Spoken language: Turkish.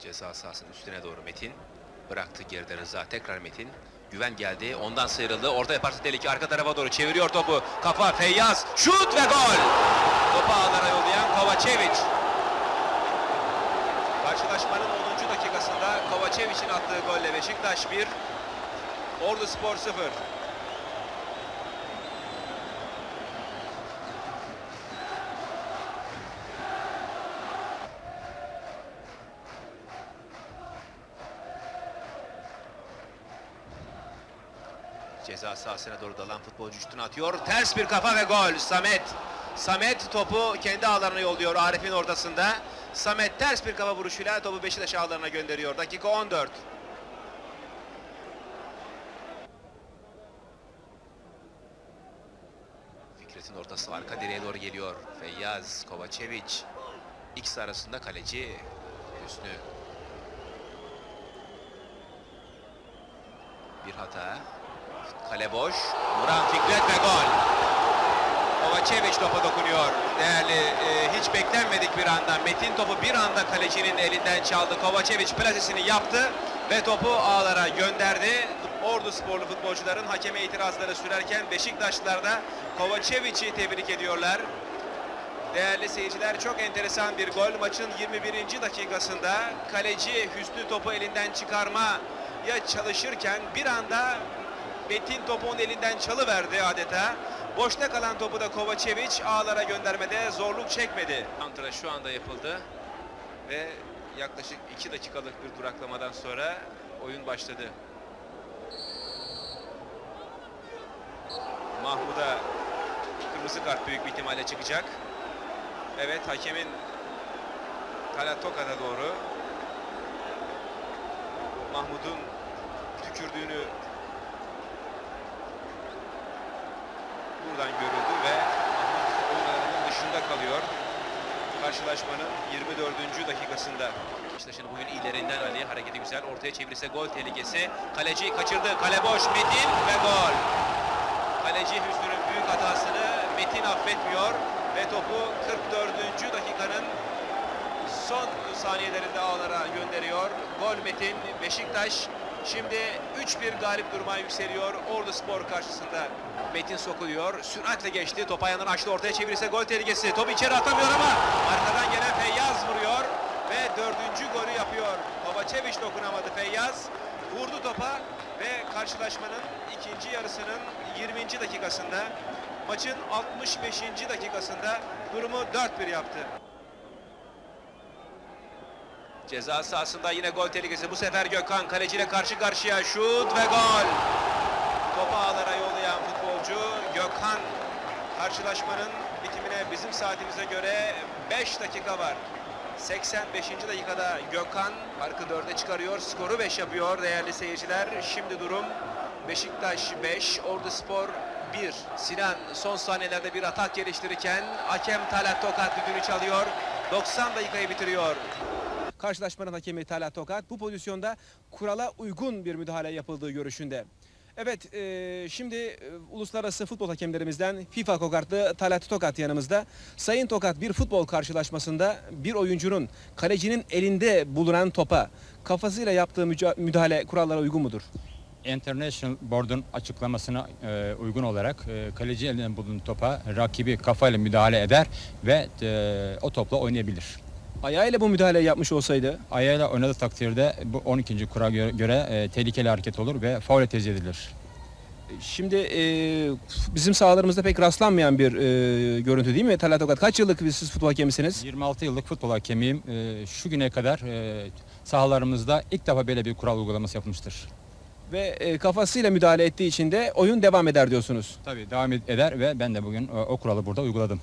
Ceza sahasının üstüne doğru Metin. Bıraktı geride Rıza. Tekrar Metin. Güven geldi. Ondan sıyrıldı. Orta yaparsa tehlike. Arka tarafa doğru çeviriyor topu. Kafa Feyyaz. Şut ve gol. Topu ağlara yollayan Kovacevic. Karşılaşmanın 10. dakikasında Kovacevic'in attığı golle Beşiktaş 1. Ordu Spor 0. Ceza sahasına doğru dalan futbolcu üstüne atıyor. Ters bir kafa ve gol. Samet. Samet topu kendi ağlarına yolluyor Arif'in ortasında. Samet ters bir kafa vuruşuyla topu Beşiktaş ağlarına gönderiyor. Dakika 14. Fikret'in ortası arka direğe doğru geliyor. Feyyaz, Kovacevic. İkisi arasında kaleci Hüsnü. Bir hata. Kale boş. Vuran Fikret ve gol. Kovacevic topa dokunuyor. Değerli e, hiç beklenmedik bir anda. Metin topu bir anda kalecinin elinden çaldı. Kovacevic plasesini yaptı ve topu ağlara gönderdi. Ordu sporlu futbolcuların hakeme itirazları sürerken Beşiktaşlılar da Kovacevic'i tebrik ediyorlar. Değerli seyirciler çok enteresan bir gol. Maçın 21. dakikasında kaleci Hüsnü topu elinden çıkarmaya çalışırken bir anda Metin topu onun elinden çalıverdi adeta. Boşta kalan topu da Kovacevic ağlara göndermede zorluk çekmedi. Antra şu anda yapıldı ve yaklaşık 2 dakikalık bir duraklamadan sonra oyun başladı. Mahmut'a kırmızı kart büyük bir ihtimalle çıkacak. Evet hakemin Talat Tokat'a doğru Mahmut'un tükürdüğünü buradan görüldü ve alanının dışında kalıyor. Karşılaşmanın 24. dakikasında. Beşiktaş'ın bugün ilerinden Ali hareketi güzel. Ortaya çevirirse gol tehlikesi. Kaleci kaçırdı. Kale boş. Metin ve gol. Kaleci Hüsnü'nün büyük hatasını Metin affetmiyor ve topu 44. dakikanın son saniyelerinde ağlara gönderiyor. Gol Metin Beşiktaş şimdi 3-1 galip duruma yükseliyor Ordu Spor karşısında. Metin sokuluyor. Süratle geçti. Top ayağından açtı. Ortaya çevirirse gol tehlikesi. Top içeri atamıyor ama arkadan gelen Feyyaz vuruyor ve dördüncü golü yapıyor. Kovacevic dokunamadı Feyyaz. Vurdu topa ve karşılaşmanın ikinci yarısının 20. dakikasında maçın 65. dakikasında durumu 4-1 yaptı. Ceza sahasında yine gol tehlikesi. Bu sefer Gökhan kaleciyle karşı karşıya şut ve gol. Topu ağlara yollayan futbolcu Gökhan karşılaşmanın bitimine bizim saatimize göre 5 dakika var. 85. dakikada Gökhan farkı 4'e çıkarıyor. Skoru 5 yapıyor değerli seyirciler. Şimdi durum Beşiktaş 5, Ordu Spor 1. Sinan son saniyelerde bir atak geliştirirken hakem Talat Tokat düdüğünü çalıyor. 90 dakikayı bitiriyor. Karşılaşmanın hakemi Talat Tokat bu pozisyonda kurala uygun bir müdahale yapıldığı görüşünde. Evet e, şimdi e, uluslararası futbol hakemlerimizden FIFA kokartlı Talat Tokat yanımızda. Sayın Tokat bir futbol karşılaşmasında bir oyuncunun kalecinin elinde bulunan topa kafasıyla yaptığı müdahale kurallara uygun mudur? International Board'un açıklamasına e, uygun olarak e, kaleci elinden bulunan topa rakibi kafayla müdahale eder ve e, o topla oynayabilir. Ayağıyla bu müdahale yapmış olsaydı Ayağıyla oynadığı takdirde bu 12. kura göre, göre e, tehlikeli hareket olur ve faule tezih edilir. şimdi e, bizim sahalarımızda pek rastlanmayan bir e, görüntü değil mi Talat Tokat? Kaç yıllık bir siz futbol hakemisiniz? 26 yıllık futbol hakemiyim. E, şu güne kadar e, sahalarımızda ilk defa böyle bir kural uygulaması yapılmıştır. Ve e, kafasıyla müdahale ettiği için de oyun devam eder diyorsunuz. Tabii devam eder ve ben de bugün e, o kuralı burada uyguladım.